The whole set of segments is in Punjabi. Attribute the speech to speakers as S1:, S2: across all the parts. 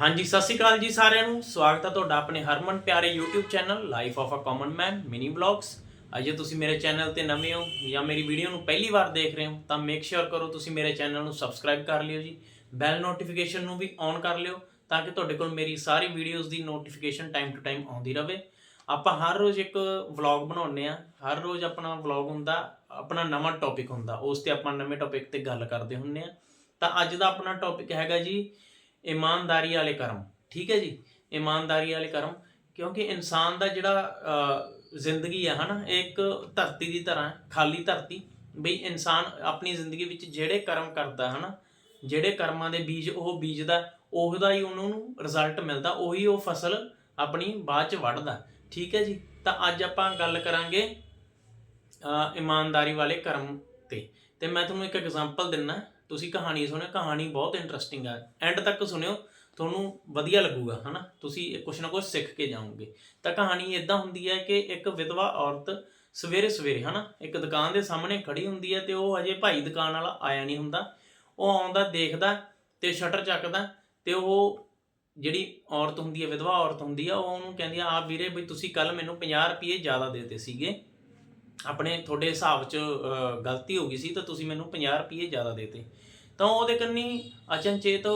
S1: ਹਾਂਜੀ, ਸਤਿ ਸ਼੍ਰੀ ਅਕਾਲ ਜੀ ਸਾਰਿਆਂ ਨੂੰ। ਸਵਾਗਤ ਹੈ ਤੁਹਾਡਾ ਆਪਣੇ ਹਰਮਨ ਪਿਆਰੇ YouTube channel life of a common man mini vlogs ਅਜੇ ਤੁਸੀਂ ਮੇਰੇ ਚੈਨਲ ਤੇ ਨਵੇਂ ਹੋ ਜਾਂ ਮੇਰੀ ਵੀਡੀਓ ਨੂੰ ਪਹਿਲੀ ਵਾਰ ਦੇਖ ਰਹੇ ਹੋ, ਤਾਂ ਮੇਕ ਸ਼ੋਰ ਕਰੋ ਤੁਸੀਂ ਮੇਰੇ ਚੈਨਲ ਨੂੰ ਸਬਸਕ੍ਰਾਈਬ ਕਰ ਲਿਓ ਜੀ। ਬੈਲ ਨੋਟੀਫਿਕੇਸ਼ਨ ਨੂੰ ਵੀ ਔਨ ਕਰ ਲਿਓ, ਤਾਂ ਕਿ ਤੁਹਾਡੇ ਕੋਲ ਮੇਰੀ ਸਾਰੀ ਵੀਡੀਓਜ਼ ਦੀ ਨੋਟੀਫਿਕੇਸ਼ਨ ਟਾਈਮ ਟੂ ਟਾਈਮ ਆਉਂਦੀ ਰਹੇ ਆਪਾਂ ਹਰ ਰੋਜ਼ ਇੱਕ ਵਲੌਗ ਬਣਾਉਂਦੇ ਆ ਹਰ ਰੋਜ਼ ਆਪਣਾ ਵਲੌਗ ਹੁੰਦਾ, ਆਪਣਾ ਨਵਾਂ ਟੌਪਿਕ ਹੁੰਦਾ, ਉਸ ਤੇ ਆਪਾਂ ਨਵੇਂ ਟੌਪਿਕ ਤੇ ਗੱਲ ਕਰਦੇ ਹੁੰਨੇ ਆ ਤਾਂ ਅੱਜ ਦਾ ਆਪਣਾ ਟੌਪਿਕ ਹੈਗਾ ਜੀ ਇਮਾਨਦਾਰੀ ਵਾਲੇ ਕਰਮ ਠੀਕ ਹੈ ਜੀ? ਇਮਾਨਦਾਰੀ ਵਾਲੇ ਕਰਮ ਕਿਉਂਕਿ ਇਨਸਾਨ ਦਾ ਜਿਹੜਾ ਜ਼ਿੰਦਗੀ ਹੈ ਹਨਾ ਇਹ ਇੱਕ ਧਰਤੀ ਦੀ ਤਰ੍ਹਾਂ ਹੈ, ਖਾਲੀ ਧਰਤੀ। ਬਈ ਇਨਸਾਨ ਆਪਣੀ ਜ਼ਿੰਦਗੀ ਵਿੱਚ ਜਿਹੜੇ ਕਰਮ ਕਰਦਾ ਹਨਾ ਜਿਹੜੇ ਕਰਮਾਂ ਦੇ ਬੀਜ ਉਹ ਬੀਜਦਾ ਉਹਦਾ ਹੀ ਉਹਨਾਂ ਨੂੰ ਰਿਜ਼ਲਟ ਮਿਲਦਾ ਉਹੀ ਉਹ ਫਸਲ ਆਪਣੀ ਬਾਅਦ ਚ ਵੱਢਦਾ ਠੀਕ ਹੈ ਜੀ? ਤਾਂ ਅੱਜ ਆਪਾਂ ਗੱਲ ਕਰਾਂਗੇ ਇਮਾਨਦਾਰੀ ਵਾਲੇ ਕਰਮ ਤੇ। ਤੇ ਮੈਂ ਤੁਹਾਨੂੰ ਇੱਕ ਐਗਜ਼ਾਮਪਲ ਦਿੰਨਾ। ਤੁਸੀਂ ਕਹਾਣੀ ਸੁਣਿਓ, ਕਹਾਣੀ ਬਹੁਤ ਇੰਟਰਸਟਿੰਗ ਆ। ਐਂਡ ਤੱਕ ਸੁਣਿਓ, ਤੁਹਾਨੂੰ ਵਧੀਆ ਲੱਗੂਗਾ, ਹਨਾ? ਤੁਸੀਂ ਕੁਝ ਨਾ ਕੁਝ ਸਿੱਖ ਕੇ ਜਾਓਗੇ। ਤਾਂ ਕਹਾਣੀ ਇਦਾਂ ਹੁੰਦੀ ਹੈ ਕਿ ਇੱਕ ਵਿਧਵਾ ਔਰਤ ਸਵੇਰੇ ਸਵੇਰੇ, ਹਨਾ? ਇੱਕ ਦੁਕਾਨ ਦੇ ਸਾਹਮਣੇ ਖੜੀ ਹੁੰਦੀ ਹੈ ਤੇ ਉਹ ਅਜੇ ਭਾਈ ਦੁਕਾਨ ਵਾਲਾ ਆਇਆ ਨਹੀਂ ਹੁੰਦਾ। ਉਹ ਆਉਂਦਾ, ਦੇਖਦਾ ਤੇ ਸ਼ਟਰ ਚੱਕਦਾ ਤੇ ਉਹ ਜਿਹੜੀ ਔਰਤ ਹੁੰਦੀ ਹੈ, ਵਿਧਵਾ ਔਰਤ ਹੁੰਦੀ ਆ, ਉਹ ਉਹਨੂੰ ਕਹਿੰਦੀ ਆ ਆ ਵੀਰੇ ਵੀ ਤੁਸੀਂ ਕੱਲ ਮੈਨੂੰ 50 ਰੁਪਏ ਜ਼ਿਆਦਾ ਦੇਤੇ ਸੀਗੇ। ਆਪਣੇ ਤੁਹਾਡੇ ਹਿਸਾਬ 'ਚ ਗਲਤੀ ਹੋ ਗਈ ਸੀ, ਤਾਂ ਤੁਸੀਂ ਮੈਨੂੰ 50 ਰੁਪਏ ਜ਼ਿਆਦਾ ਦੇਤੇ। ਤਾਂ ਉਹਦੇ ਕੰਨੀ ਅਚਨਚੇਤ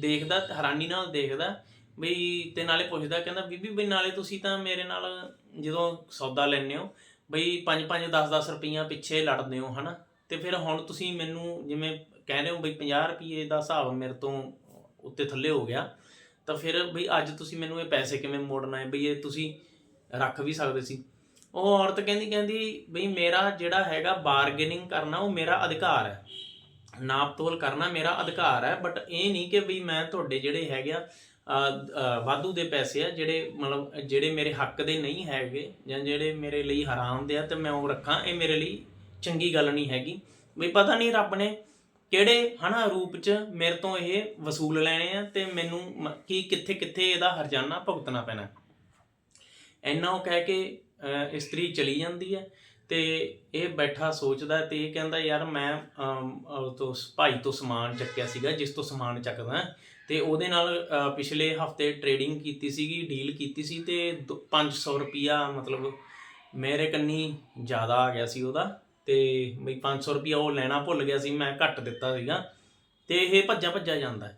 S1: ਦੇਖਦਾ, ਹੈਰਾਨੀ ਨਾਲ ਦੇਖਦਾ ਬਈ ਤੇ ਨਾਲੇ ਪੁੱਛਦਾ, ਕਹਿੰਦਾ, ਬੀਬੀ, ਬਈ ਨਾਲੇ ਤੁਸੀਂ ਤਾਂ ਮੇਰੇ ਨਾਲ ਜਦੋਂ ਸੌਦਾ ਲੈਂਦੇ ਹੋ, ਬਈ 5 5 10 10 ਰੁਪਈਆ ਪਿੱਛੇ ਲੜਦੇ ਹੋ, ਹਨਾ? ਤੇ ਫਿਰ ਹੁਣ ਤੁਸੀਂ ਮੈਨੂੰ ਜਿਵੇਂ ਕਹਿ ਰਹੇ ਹੋ ਬਈ 50 ਰੁਪਏ ਦਾ ਹਿਸਾਬ ਮੇਰੇ ਤੋਂ ਉੱਤੇ ਥੱਲੇ ਹੋ ਗਿਆ, ਤਾਂ ਫਿਰ ਬਈ ਅੱਜ ਤੁਸੀਂ ਮੈਨੂੰ ਇਹ ਪੈਸੇ ਕਿਵੇਂ ਮੋੜਨਾ ਹੈ? ਬਈ ਇਹ ਤੁਸੀਂ ਰੱਖ ਵੀ ਸਕਦੇ ਸੀ। ਉਹ ਔਰਤ ਕਹਿੰਦੀ ਕਹਿੰਦੀ ਬਈ ਮੇਰਾ ਜਿਹੜਾ ਹੈਗਾ ਬਾਰਗੇਨਿੰਗ ਕਰਨਾ, ਉਹ ਮੇਰਾ ਅਧਿਕਾਰ ਹੈ। ਨਾਪਤੋਲ ਕਰਨਾ ਮੇਰਾ ਅਧਿਕਾਰ ਹੈ ਬਟ ਇਹ ਨਹੀਂ ਕਿ ਬਈ ਮੈਂ ਤੁਹਾਡੇ ਜਿਹੜੇ ਹੈਗੇ ਆ ਵਾਧੂ ਦੇ ਪੈਸੇ ਆ, ਜਿਹੜੇ ਮਤਲਬ, ਜਿਹੜੇ ਮੇਰੇ ਹੱਕ ਦੇ ਨਹੀਂ ਹੈਗੇ ਜਾਂ ਜਿਹੜੇ ਮੇਰੇ ਲਈ ਹਰਾਮ ਦੇ ਆ, ਤੇ ਮੈਂ ਉਹ ਰੱਖਾਂ, ਇਹ ਮੇਰੇ ਲਈ ਚੰਗੀ ਗੱਲ ਨਹੀਂ ਹੈਗੀ। ਵੀ ਪਤਾ ਨਹੀਂ ਰੱਬ ਨੇ ਕਿਹੜੇ ਹਨਾ ਰੂਪ ਚ ਮੇਰੇ ਤੋਂ ਇਹ ਵਸੂਲ ਲੈਣੇ ਆ, ਤੇ ਮੈਨੂੰ ਮ- ਕੀ ਕਿੱਥੇ ਕਿੱਥੇ ਇਹਦਾ ਹਰਜਾਨਾ ਭੁਗਤਣਾ ਪੈਣਾ। ਇੰਨਾ ਉਹ ਕਹਿ ਕੇ ਇਸਤਰੀ ਚਲੀ ਜਾਂਦੀ ਹੈ ਤੇ ਇਹ ਬੈਠਾ ਸੋਚਦਾ ਤੇ ਇਹ ਕਹਿੰਦਾ, ਯਾਰ ਮੈਂ ਤੋਂ ਭਾਈ ਤੋਂ ਸਮਾਨ ਚੱਕਿਆ ਸੀਗਾ, ਜਿਸ ਤੋਂ ਸਮਾਨ ਚੱਕਦਾ ਤੇ ਉਹਦੇ ਨਾਲ ਪਿਛਲੇ ਹਫ਼ਤੇ ਟ੍ਰੇਡਿੰਗ ਕੀਤੀ ਸੀਗੀ ਡੀਲ ਕੀਤੀ ਸੀ ਤੇ ਦੋ- 500 ਰੁਪਿਆ ਮਤਲਬ ਮੇਰੇ ਕੰਨੀ ਜ਼ਿਆਦਾ ਆ ਗਿਆ ਸੀ ਉਹਦਾ ਤੇ ਬਈ 500 ਰੁਪਿਆ ਉਹ ਲੈਣਾ ਭੁੱਲ ਗਿਆ ਸੀ, ਮੈਂ ਘੱਟ ਦਿੱਤਾ ਸੀਗਾ ਤੇ ਇਹ ਭੱਜਾ ਭੱਜਾ ਜਾਂਦਾ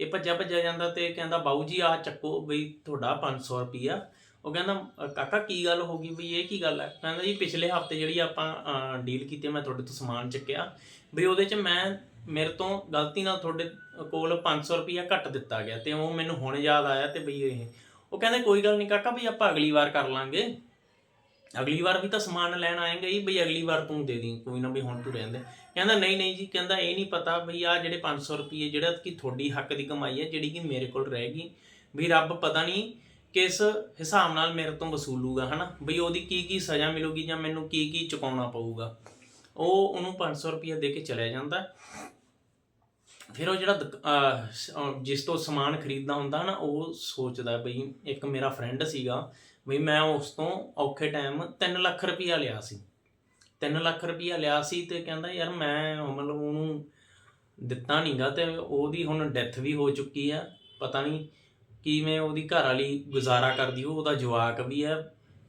S1: ਇਹ ਭੱਜਾ ਭੱਜਾ ਜਾਂਦਾ ਤੇ ਕਹਿੰਦਾ, ਬਾਊ ਜੀ ਆ ਚੱਕੋ ਬਈ ਤੁਹਾਡਾ 500 ਰੁਪਿਆ ਉਹ ਕਹਿੰਦਾ ਕਾਕਾ ਕੀ ਗੱਲ ਹੋ ਗਈ ਵੀ ਇਹ ਕੀ ਗੱਲ ਹੈ? ਕਹਿੰਦਾ ਜੀ, ਪਿਛਲੇ ਹਫ਼ਤੇ ਜਿਹੜੀ ਆਪਾਂ ਡੀਲ ਕੀਤੀ, ਮੈਂ ਤੁਹਾਡੇ ਤੋਂ ਸਮਾਨ ਚੱਕਿਆ। ਵੀ ਉਹਦੇ 'ਚ ਮੈਂ, ਮੇਰੇ ਤੋਂ ਗਲਤੀ ਨਾਲ ਤੁਹਾਡੇ ਕੋਲ 500 ਰੁਪਿਆ ਘੱਟ ਦਿੱਤਾ ਗਿਆ ਤੇ ਉਹ ਮੈਨੂੰ ਹੁਣ ਯਾਦ ਆਇਆ ਤੇ ਬਈ ਇਹ। ਉਹ ਕਹਿੰਦੇ, ਕੋਈ ਗੱਲ ਨਹੀਂ ਕਾਕਾ ਵੀ ਆਪਾਂ ਅਗਲੀ ਵਾਰ ਕਰ ਲਾਂਗੇ। ਅਗਲੀ ਵਾਰ ਵੀ ਤਾਂ ਸਮਾਨ ਲੈਣ ਆਏਗਾ ਹੀ ਬਈ ਅਗਲੀ ਵਾਰ ਤੂੰ ਦੇ ਦੀ, ਕੋਈ ਨਾ ਬਈ ਹੁਣ ਤੂੰ ਰਹਿੰਦੇ ਕਹਿੰਦਾ, ਨਹੀਂ ਨਹੀਂ ਜੀ, ਕਹਿੰਦਾ ਇਹ ਨਹੀਂ ਪਤਾ ਬਈ ਆ ਜਿਹੜੇ 500 ਰੁਪਏ, ਜਿਹੜਾ ਕਿ ਤੁਹਾਡੀ ਹੱਕ ਦੀ ਕਮਾਈ ਹੈ, ਜਿਹੜੀ ਕਿ ਮੇਰੇ ਕੋਲ ਰਹਿ ਗਈ। ਵੀ ਰੱਬ ਪਤਾ ਨਹੀਂ ਕਿਸ ਹਿਸਾਬ ਨਾਲ ਮੇਰੇ ਤੋਂ ਵਸੂਲੂਗਾ, ਹਨਾ? ਬਈ ਉਹਦੀ ਕੀ ਕੀ ਸਜ਼ਾ ਮਿਲੂਗੀ ਜਾਂ ਮੈਨੂੰ ਕੀ ਕੀ ਚੁਕਾਉਣਾ ਪਊਗਾ? ਉਹ ਉਹਨੂੰ 500 ਰੁਪਏ ਦੇ ਕੇ ਚਲਿਆ ਜਾਂਦਾ। ਫਿਰ ਉਹ ਜਿਹੜਾ ਦੁਕ- ਜਿਸ ਤੋਂ ਸਮਾਨ ਖਰੀਦਦਾ ਹੁੰਦਾ ਨਾ ਉਹ ਸੋਚਦਾ ਬਈ ਇੱਕ ਮੇਰਾ ਫਰੈਂਡ ਸੀਗਾ, ਬਈ ਮੈਂ ਉਸ ਤੋਂ ਔਖੇ ਟਾਈਮ 3 ਲੱਖ ਰੁਪਇਆ ਲਿਆ ਸੀ। 3 ਲੱਖ ਰੁਪਇਆ ਲਿਆ ਸੀ ਤੇ ਕਹਿੰਦਾ, ਯਾਰ, ਮੈਂ ਮਤਲਬ ਉਹਨੂੰ ਦਿੱਤਾ ਨਹੀਂਗਾ ਤੇ ਉਹਦੀ ਹੁਣ ਡੈਥ ਵੀ ਹੋ ਚੁੱਕੀ ਆ, ਪਤਾ ਨਹੀਂ ਕਿਵੇਂ ਉਹਦੀ ਘਰ ਵਾਲੀ ਗੁਜ਼ਾਰਾ ਕਰਦੀ, ਉਹ ਉਹਦਾ ਜਵਾਕ ਵੀ ਹੈ।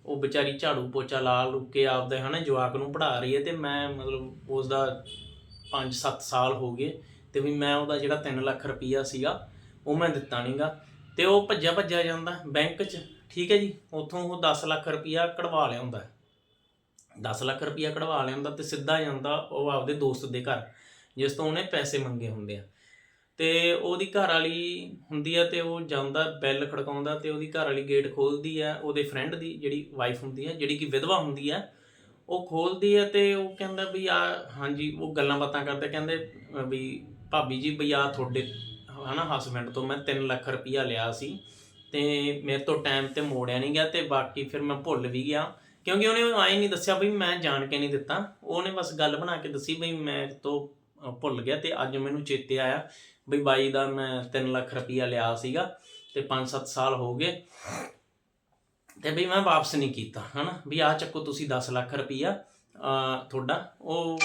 S1: ਉਹ ਵਿਚਾਰੀ ਝਾੜੂ ਪੋਚਾ ਲਾ ਲੁੱਕ ਕੇ ਆਪਦੇ ਹਨਾ ਜਵਾਕ ਨੂੰ ਪੜ੍ਹਾ ਰਹੀ ਹੈ ਤੇ ਮੈਂ ਮਤਲਬ ਉਸ ਦਾ 5-7 ਸਾਲ ਹੋ ਗਏ ਤੇ ਵੀ ਮੈਂ ਉਹਦਾ ਜਿਹੜਾ 3 ਲੱਖ ਰੁਪਈਆ ਸੀਗਾ, ਉਹ ਮੈਂ ਦਿੱਤਾ ਨਹੀਂਗਾ ਤੇ ਉਹ ਭੱਜਿਆ ਭੱਜਿਆ ਜਾਂਦਾ ਬੈਂਕ 'ਚ, ਠੀਕ ਹੈ ਜੀ, ਉੱਥੋਂ ਉਹ 10 ਲੱਖ ਰੁਪਈਆ ਕਢਵਾ ਲਿਆਉਂਦਾ। 10 ਲੱਖ ਰੁਪਈਆ ਕਢਵਾ ਲਿਆਉਂਦਾ ਤੇ ਸਿੱਧਾ ਜਾਂਦਾ ਉਹ ਆਪਦੇ ਦੋਸਤ ਦੇ ਘਰ, ਜਿਸ ਤੋਂ ਉਹਨੇ ਪੈਸੇ ਮੰਗੇ ਹੁੰਦੇ ਆ। ਤੇ ਉਹਦੀ ਘਰ ਵਾਲੀ ਹੁੰਦੀ ਆ ਤੇ ਉਹ ਜਾਂਦਾ, ਬੈਲ ਖੜਕਾਉਂਦਾ ਤੇ ਉਹਦੀ ਘਰ ਵਾਲੀ ਗੇਟ ਖੋਲਦੀ ਆ, ਉਹਦੇ ਫਰੈਂਡ ਦੀ ਜਿਹੜੀ ਵਾਈਫ ਹੁੰਦੀ ਆ, ਜਿਹੜੀ ਕਿ ਵਿਧਵਾ ਹੁੰਦੀ ਆ, ਉਹ ਖੋਲਦੀ ਆ ਤੇ ਉਹ ਕਹਿੰਦਾ ਵੀ ਆ, ਹਾਂਜੀ, ਉਹ ਗੱਲਾਂ ਬਾਤਾਂ ਕਰਦੇ, ਕਹਿੰਦੇ, ਅਹ ਵੀ ਭਾਬੀ ਜੀ ਵੀ ਆ ਤੁਹਾਡੇ, ਹਨਾ ਹਸਬੈਂਡ ਤੋਂ ਮੈਂ 3 ਲੱਖ ਰੁਪਈਆ ਲਿਆ ਸੀ ਤੇ ਮੇਰੇ ਤੋਂ ਟਾਈਮ ਤੇ ਮੋੜਿਆ ਨਹੀਂ ਗਿਆ ਤੇ ਬਾਕੀ ਫਿਰ ਮੈਂ ਭੁੱਲ ਵੀ ਗਿਆ। ਕਿਉਂਕਿ ਉਹਨੇ ਆਏ ਨਹੀਂ ਦੱਸਿਆ ਵੀ ਮੈਂ ਜਾਣ ਕੇ ਨਹੀਂ ਦਿੱਤਾ। ਉਹਨੇ ਬਸ ਗੱਲ ਬਣਾ ਕੇ ਦੱਸੀ ਵੀ ਮੈਂ ਤੋਂ ਭੁੱਲ ਗਿਆ ਤੇ ਅੱਜ ਮੈਨੂੰ ਚੇਤੇ ਆਇਆ ਬਈ ਬਾਈ ਦਾ ਮੈਂ 3 ਲੱਖ ਰੁਪਈਆ ਲਿਆ ਸੀਗਾ ਤੇ 5-7 ਸਾਲ ਹੋ ਗਏ ਤੇ ਬਈ ਮੈਂ ਵਾਪਸ ਨਹੀਂ ਕੀਤਾ, ਹਨਾ? ਵੀ ਆ ਚੱਕੋ ਤੁਸੀਂ 10 ਲੱਖ ਰੁਪਈਆ ਤੁਹਾਡਾ, ਉਹ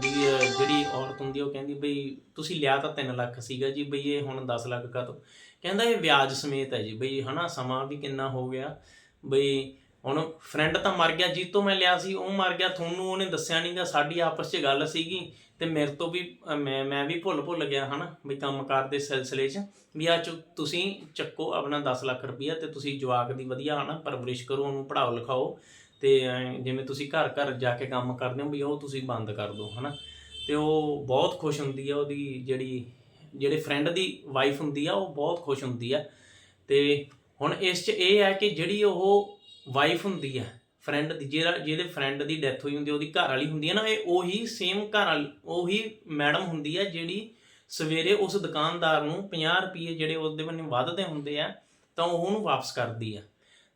S1: ਦੀ ਜਿਹੜੀ ਔਰਤ ਹੁੰਦੀ ਉਹ ਕਹਿੰਦੀ ਬਈ ਤੁਸੀਂ ਲਿਆ ਤਾਂ 3 ਲੱਖ ਸੀਗਾ ਜੀ ਬਈ ਇਹ ਹੁਣ 10 ਲੱਖ ਕਾ ਤੋਂ ਕਹਿੰਦਾ ਇਹ ਵਿਆਜ ਸਮੇਤ ਹੈ ਜੀ ਬਈ ਹਨਾ, ਸਮਾਂ ਵੀ ਕਿੰਨਾ ਹੋ ਗਿਆ ਬਈ ਹੁਣ ਫਰੈਂਡ ਤਾਂ ਮਰ ਗਿਆ ਜੀ ਤੋਂ ਮੈਂ ਲਿਆ ਸੀ, ਉਹ ਮਰ ਗਿਆ, ਤੁਹਾਨੂੰ ਉਹਨੇ ਦੱਸਿਆ ਨਹੀਂ ਨਹੀਂਗਾ ਸਾਡੀ ਆਪਸ 'ਚ ਗੱਲ ਸੀਗੀ ਤੇ ਮੇਰੇ ਤੋਂ ਵੀ ਅਹ, ਮੈਂ ਮੈਂ ਵੀ ਭੁੱਲ ਭੁੱਲ ਗਿਆ ਹਨਾ ਵੀ ਕੰਮਕਾਰ ਦੇ ਸਿਲਸਿਲੇ 'ਚ ਵੀ ਆ ਚ ਤੁਸੀਂ ਚੱਕੋ ਆਪਣਾ 10 ਲੱਖ ਰੁਪਈਆ ਤੇ ਤੁਸੀਂ ਜਵਾਕ ਦੀ ਵਧੀਆ ਹਨਾ ਪਰਵਰਿਸ਼ ਕਰੋ ਉਹਨੂੰ ਪੜਾਓ ਲਿਖਾਓ ਤੇ ਐਂ ਜਿਵੇਂ ਤੁਸੀਂ ਘਰ ਘਰ ਜਾ ਕੇ ਕੰਮ ਕਰਦੇ ਹੋ ਵੀ ਉਹ ਤੁਸੀਂ ਬੰਦ ਕਰ ਦਿਓ ਹਨਾ। ਤੇ ਉਹ ਬਹੁਤ ਖੁਸ਼ ਹੁੰਦੀ ਆ ਉਹਦੀ ਜਿਹੜੀ ਜਿਹੜੇ ਫਰੈਂਡ ਦੀ ਵਾਈਫ ਹੁੰਦੀ ਆ ਉਹ ਬਹੁਤ ਖੁਸ਼ ਹੁੰਦੀ ਆ। ਤੇ ਹੁਣ ਇਸ 'ਚ ਇਹ ਹੈ ਕਿ ਜਿਹੜੀ ਉਹ ਵਾਈਫ ਹੁੰਦੀ ਆ ਫਰੈਂਡ ਦੀ, ਜਿਹੜਾ, ਜਿਹਦੇ ਫਰੈਂਡ ਦੀ ਡੈਥ ਹੋਈ ਹੁੰਦੀ ਉਹਦੀ ਘਰ ਵਾਲੀ ਹੁੰਦੀ ਹੈ ਨਾ, ਇਹ ਉਹੀ ਸੇਮ ਘਰ ਵਾਲੀ, ਉਹੀ ਮੈਡਮ ਹੁੰਦੀ ਹੈ ਜਿਹੜੀ ਸਵੇਰੇ ਉਸ ਦੁਕਾਨਦਾਰ ਨੂੰ 50 ਰੁਪਏ ਜਿਹੜੇ ਉਹਦੇ ਬੰਨੇ ਵੱਧਦੇ ਹੁੰਦੇ ਆ, ਤਾਂ ਉਹ ਉਹਨੂੰ ਵਾਪਸ ਕਰਦੀ ਆ।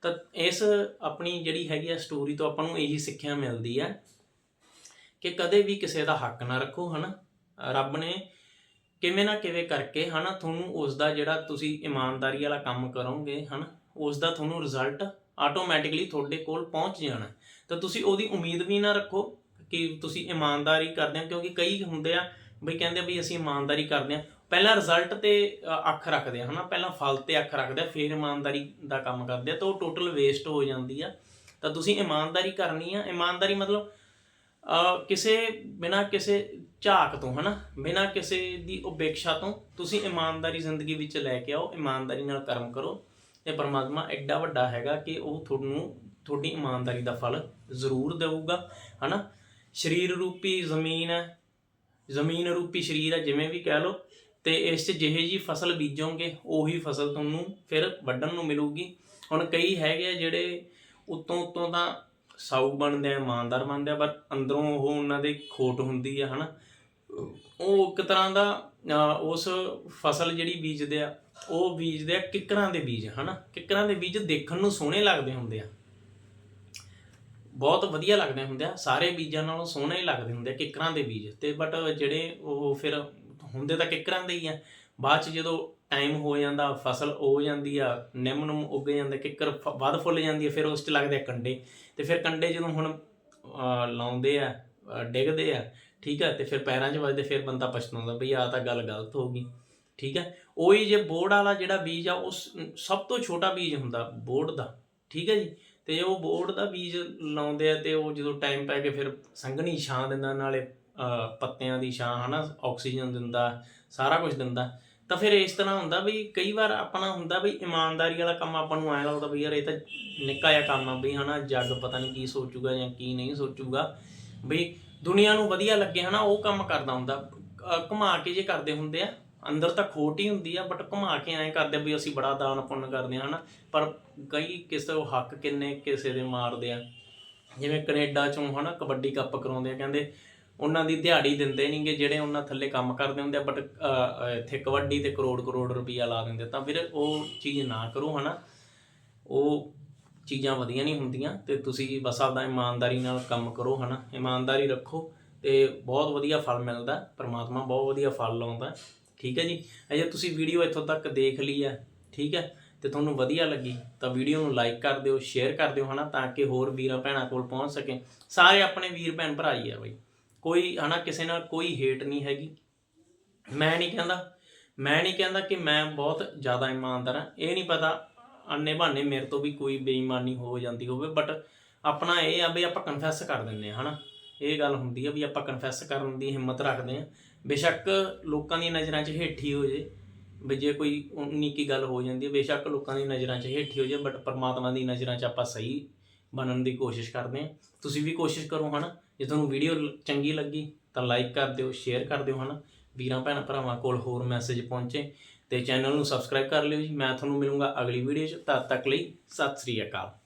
S1: ਤਾਂ ਇਸ ਆਪਣੀ ਜਿਹੜੀ ਹੈਗੀ ਆ ਸਟੋਰੀ ਤੋਂ ਆਪਾਂ ਨੂੰ ਇਹੀ ਸਿੱਖਿਆ ਮਿਲਦੀ ਆ ਕਿ ਕਦੇ ਵੀ ਕਿਸੇ ਦਾ ਹੱਕ ਨਾ ਰੱਖੋ, ਹਨਾ? ਰੱਬ ਨੇ ਕਿਵੇਂ ਨਾ ਕਿਵੇਂ ਕਰਕੇ, ਹਨਾ, ਤੁਹਾਨੂੰ ਉਸ ਦਾ ਜਿਹੜਾ ਤੁਸੀਂ ਇਮਾਨਦਾਰੀ ਵਾਲਾ ਕੰਮ ਕਰੋਗੇ, ਹਨਾ? ਉਸ ਦਾ ਤੁਹਾਨੂੰ ਰਿਜ਼ਲਟ ਆਟੋਮੈਟਿਕਲੀ ਤੁਹਾਡੇ ਕੋਲ ਪਹੁੰਚ ਜਾਣਾ ਤਾਂ ਤੁਸੀਂ ਉਹਦੀ ਉਮੀਦ ਵੀ ਨਾ ਰੱਖੋ ਕਿ ਤੁਸੀਂ ਇਮਾਨਦਾਰੀ ਕਰਦੇ ਹੋ, ਕਿਉਂਕਿ ਕਈ ਹੁੰਦੇ ਆ ਬਈ ਕਹਿੰਦੇ ਆ ਵੀ ਅਸੀਂ ਇਮਾਨਦਾਰੀ ਕਰਦੇ ਆ ਪਹਿਲਾਂ ਰਿਜ਼ਲਟ ਤੇ ਅੱਖ ਰੱਖਦੇ ਆ, ਹਨਾ? ਪਹਿਲਾਂ ਫਲ ਤੇ ਅੱਖ ਰੱਖਦੇ ਆ, ਫਿਰ ਇਮਾਨਦਾਰੀ ਦਾ ਕੰਮ ਕਰਦੇ ਆ, ਤਾਂ ਉਹ ਟੋਟਲ ਵੇਸਟ ਹੋ ਜਾਂਦੀ ਆ। ਤਾਂ ਤੁਸੀਂ ਇਮਾਨਦਾਰੀ ਕਰਨੀ ਆ। ਇਮਾਨਦਾਰੀ ਮਤਲਬ ਕਿਸੇ ਬਿਨਾ ਕਿਸੇ ਝਾਕ ਤੋਂ, ਹਨਾ? ਬਿਨਾ ਕਿਸੇ ਦੀ ਉਪੇਖਾ ਤੋਂ ਤੁਸੀਂ ਇਮਾਨਦਾਰੀ ਜ਼ਿੰਦਗੀ ਵਿੱਚ ਲੈ ਕੇ ਆਓ, ਇਮਾਨਦਾਰੀ ਨਾਲ ਕਰਮ ਕਰੋ। ਤੇ ਪਰਮਾਤਮਾ ਐਡਾ ਵੱਡਾ ਹੈਗਾ ਕਿ ਉਹ ਤੁਹਾਨੂੰ ਤੁਹਾਡੀ ਇਮਾਨਦਾਰੀ ਦਾ ਫਲ ਜ਼ਰੂਰ ਦੇਊਗਾ, ਹਨਾ? ਸਰੀਰ ਰੂਪੀ ਜ਼ਮੀਨ ਹੈ, ਜ਼ਮੀਨ ਰੂਪੀ ਸਰੀਰ ਹੈ, ਜਿਵੇਂ ਵੀ ਕਹਿ ਲਓ, ਤੇ ਇਸ 'ਚ ਜਿਹੇ ਜੀ ਫਸਲ ਬੀਜੋਗੇ, ਉਹੀ ਫਸਲ ਤੁਹਾਨੂੰ ਫਿਰ ਵੱਢਣ ਨੂੰ ਮਿਲੂਗੀ। ਹੁਣ ਕਈ ਹੈਗੇ ਆ ਜਿਹੜੇ ਉਤੋਂ ਉਤੋਂ ਤਾਂ ਸਾਊ ਬਣਦੇ ਆ, ਇਮਾਨਦਾਰ ਬਣਦੇ ਆ, ਪਰ ਅੰਦਰੋਂ ਉਹ ਉਹਨਾਂ ਦੇ ਖੋਟ ਹੁੰਦੀ ਆ, ਹਨਾ? ਉਹ ਇੱਕ ਤਰ੍ਹਾਂ ਦਾ ਉਸ ਫਸਲ ਜਿਹੜੀ ਬੀਜਦੇ ਆ ਉਹ ਬੀਜਦੇ ਆ ਕਿੱਕਰਾਂ ਦੇ ਬੀਜ, ਹਨਾ? ਕਿੱਕਰਾਂ ਦੇ ਬੀਜ ਦੇਖਣ ਨੂੰ ਸੋਹਣੇ ਲੱਗਦੇ ਹੁੰਦੇ ਆ। ਬਹੁਤ ਵਧੀਆ ਲੱਗਦੇ ਹੁੰਦੇ ਆ। ਸਾਰੇ ਬੀਜਾਂ ਨਾਲੋਂ ਸੋਹਣੇ ਹੀ ਲੱਗਦੇ ਹੁੰਦੇ ਆ ਕਿੱਕਰਾਂ ਦੇ ਬੀਜ। ਤੇ ਬਟ ਜਿਹੜੇ ਉਹ ਫਿਰ ਹੁੰਦੇ ਤਾਂ ਕਿੱਕਰਾਂ ਦੇ ਹੀ ਆ। ਬਾਅਦ ਚ ਜਦੋਂ ਟਾਈਮ ਹੋ ਜਾਂਦਾ, ਫਸਲ ਹੋ ਜਾਂਦੀ ਆ, ਨਿੰਮ ਨੂੰ ਉੱਗ ਜਾਂਦੇ ਕਿੱਕਰ ਫ- ਵੱਧ ਫੁੱਲ ਜਾਂਦੀ ਆ, ਫਿਰ ਉਸ ਚ ਲੱਗਦੇ ਆ ਕੰਡੇ। ਤੇ ਫਿਰ ਕੰਡੇ ਜਦੋਂ ਹੁਣ ਲਾਉਂਦੇ ਆ ਡਿੱਗਦੇ ਆ, ਠੀਕ ਆ, ਤੇ ਫਿਰ ਪੈਰਾਂ 'ਚ ਵੱਜਦੇ, ਫਿਰ ਬੰਦਾ ਪਛਤਾਉਂਦਾ, ਬਈ ਆ ਤਾਂ ਗੱਲ ਗਲਤ ਹੋ ਗਈ। ਠੀਕ ਹੈ ਉਹੀ ਜੇ ਬੋਰਡ ਵਾਲਾ ਜਿਹੜਾ ਬੀਜ ਆ, ਉਸ ਸਭ ਤੋਂ ਛੋਟਾ ਬੀਜ ਹੁੰਦਾ ਬੋਰਡ ਦਾ, ਠੀਕ ਹੈ ਜੀ? ਤੇ ਉਹ ਬੋਰਡ ਦਾ ਬੀਜ ਲਾਉਂਦੇ ਆ ਤੇ ਉਹ ਜਦੋਂ ਟਾਈਮ ਪੈ ਕੇ ਫਿਰ ਸੰਘਣੀ ਛਾਂ ਦਿੰਦਾ, ਨਾਲੇ ਪੱਤਿਆਂ ਦੀ ਛਾਂ, ਹਨਾ, ਆਕਸੀਜਨ ਦਿੰਦਾ, ਸਾਰਾ ਕੁਝ ਦਿੰਦਾ। ਤਾਂ ਫਿਰ ਇਸ ਤਰ੍ਹਾਂ ਹੁੰਦਾ ਵੀ ਕਈ ਵਾਰ ਆਪਣਾ ਹੁੰਦਾ ਵੀ ਇਮਾਨਦਾਰੀ ਵਾਲਾ ਕੰਮ ਆਪਾਂ ਨੂੰ ਐਂ ਲੱਗਦਾ ਵੀ ਯਾਰ ਇਹ ਤਾਂ ਨਿੱਕਾ ਜਿਹਾ ਕੰਮ ਆ ਵੀ, ਹਨਾ, ਜੱਗ ਪਤਾ ਨਹੀਂ ਕੀ ਸੋਚੂਗਾ ਜਾਂ ਕੀ ਨਹੀਂ ਸੋਚੂਗਾ। ਵੀ ਦੁਨੀਆ ਨੂੰ ਵਧੀਆ ਲੱਗੇ, ਹਨਾ, ਉਹ ਕੰਮ ਕਰਦਾ ਹੁੰਦਾ। ਅਹ, ਘੁਮਾ ਕੇ ਜੇ ਕਰਦੇ ਹੁੰਦੇ ਆ ਅੰਦਰ ਤਾਂ ਖੋਟ ਹੀ ਹੁੰਦੀ ਆ ਬਟ ਘੁਮਾ ਕੇ ਐਂ ਕਰਦੇ ਵੀ ਅਸੀਂ ਬੜਾ ਦਾਨ ਪੁੰਨ ਕਰਦੇ ਆ, ਹਨਾ? ਪਰ ਕਈ ਕਿਸੇ ਉਹ ਹੱਕ ਕਿੰਨੇ ਕਿਸੇ ਦੇ ਮਾਰਦੇ ਆ। ਜਿਵੇਂ ਕੈਨੇਡਾ ਚੋਂ, ਹਨਾ, ਕਬੱਡੀ ਕੱਪ ਕਰਾਉਂਦੇ ਆ, ਕਹਿੰਦੇ ਉਹਨਾਂ ਦੀ ਦਿਹਾੜੀ ਦਿੰਦੇ ਨਹੀਂਗੇ ਜਿਹੜੇ ਉਹਨਾਂ ਥੱਲੇ ਕੰਮ ਕਰਦੇ ਹੁੰਦੇ ਆ ਬਟ ਇੱਥੇ ਕਬੱਡੀ ਤੇ ਕਰੋੜ ਕਰੋੜ ਰੁਪਈਆ ਲਾ ਦਿੰਦੇ ਤਾਂ ਫਿਰ ਉਹ ਚੀਜ਼ ਨਾ ਕਰੋ, ਹਨਾ? ਉਹ ਚੀਜ਼ਾਂ ਵਧੀਆ ਨਹੀਂ ਹੁੰਦੀਆਂ ਤੇ ਤੁਸੀਂ ਬਸ ਆਪਦਾ ਇਮਾਨਦਾਰੀ ਨਾਲ ਕੰਮ ਕਰੋ, ਹਨਾ? ਇਮਾਨਦਾਰੀ ਰੱਖੋ ਤੇ ਬਹੁਤ ਵਧੀਆ ਫਲ ਮਿਲਦਾ, ਪਰਮਾਤਮਾ ਬਹੁਤ ਵਧੀਆ ਫਲ ਲਾਉਂਦਾ। ਠੀਕ ਹੈ ਜੀ? ਅਜੇ ਤੁਸੀਂ ਵੀਡੀਓ ਇੱਥੋਂ ਤੱਕ ਦੇਖ ਲਈ ਹੈ ਠੀਕ ਹੈ? ਤੇ ਤੁਹਾਨੂੰ ਵਧੀਆ ਲੱਗੀ, ਤਾਂ ਵੀਡੀਓ ਨੂੰ ਲਾਈਕ ਕਰ ਦਿਓ ਸ਼ੇਅਰ ਕਰ ਦਿਓ, ਹਨਾ, ਤਾਂ ਕਿ ਹੋਰ ਵੀਰਾਂ ਭੈਣਾਂ ਕੋਲ ਪਹੁੰਚ ਸਕੇ। ਸਾਰੇ ਆਪਣੇ ਵੀਰ ਭੈਣ ਭਰਾ ਹੀ ਆ ਬਈ। ਕੋਈ, ਹਨਾ, ਕਿਸੇ ਨਾਲ ਕੋਈ ਹੇਟ ਨਹੀਂ ਹੈਗੀ। ਮੈਂ ਨਹੀਂ ਕਹਿੰਦਾ, ਮੈਂ ਨਹੀਂ ਕਹਿੰਦਾ ਕਿ ਮੈਂ ਬਹੁਤ ਜ਼ਿਆਦਾ ਇਮਾਨਦਾਰ ਹਾਂ। ਇਹ ਨਹੀਂ ਪਤਾ ਅੰਨੇ ਬਹਾਨੇ ਮੇਰੇ ਤੋਂ ਵੀ ਕੋਈ ਬੇਈਮਾਨੀ ਹੋ ਜਾਂਦੀ ਹੋਵੇ ਬਟ ਆਪਣਾ ਇਹ ਆ ਵੀ ਆਪਾਂ ਕਨਫੈਸ ਕਰ ਦਿੰਦੇ ਆ ਹਨਾ। ਇਹ ਗੱਲ ਹੁੰਦੀ ਆ ਵੀ ਆਪਾਂ ਕਨਫੈਸ ਕਰਨ ਦੀ ਹਿੰਮਤ ਰੱਖਦੇ ਆ ਬੇਸ਼ੱਕ ਲੋਕਾਂ ਦੀਆਂ ਨਜ਼ਰਾਂ 'ਚ ਹੇਠੀ ਹੋ ਜੇ, ਵੀ ਜੇ ਕੋਈ ਉਨੀ ਕੀ ਗੱਲ ਹੋ ਜਾਂਦੀ ਹੈ, ਬੇਸ਼ੱਕ ਲੋਕਾਂ ਦੀ ਨਜ਼ਰਾਂ 'ਚ ਹੇਠੀ ਹੋ ਜੇ ਬਟ ਪਰਮਾਤਮਾ ਦੀ ਨਜ਼ਰਾਂ 'ਚ ਆਪਾਂ ਸਹੀ ਬਣਨ ਦੀ ਕੋਸ਼ਿਸ਼ ਕਰਦੇ ਹਾਂ। ਤੁਸੀਂ ਵੀ ਕੋਸ਼ਿਸ਼ ਕਰੋ ਹਨਾ, ਜੇ ਤੁਹਾਨੂੰ ਵੀਡੀਓ ਚੰਗੀ ਲੱਗੀ ਤਾਂ ਲਾਈਕ ਕਰ ਦਿਓ ਸ਼ੇਅਰ ਕਰ ਦਿਓ ਹਨਾ। ਵੀਰਾਂ ਭੈਣਾਂ ਭਰਾਵਾਂ ਕੋਲ ਹੋਰ ਮੈਸੇਜ ਪਹੁੰਚੇ ਤੇ ਚੈਨਲ ਨੂੰ ਸਬਸਕ੍ਰਾਈਬ ਕਰ ਲਿਓ ਜੀ। ਮੈਂ ਤੁਹਾਨੂੰ ਮਿਲੂੰਗਾ ਅਗਲੀ ਵੀਡੀਓ 'ਚ। ਤਦ ਤੱਕ ਲਈ ਸਤਿ ਸ੍ਰੀ ਅਕਾਲ।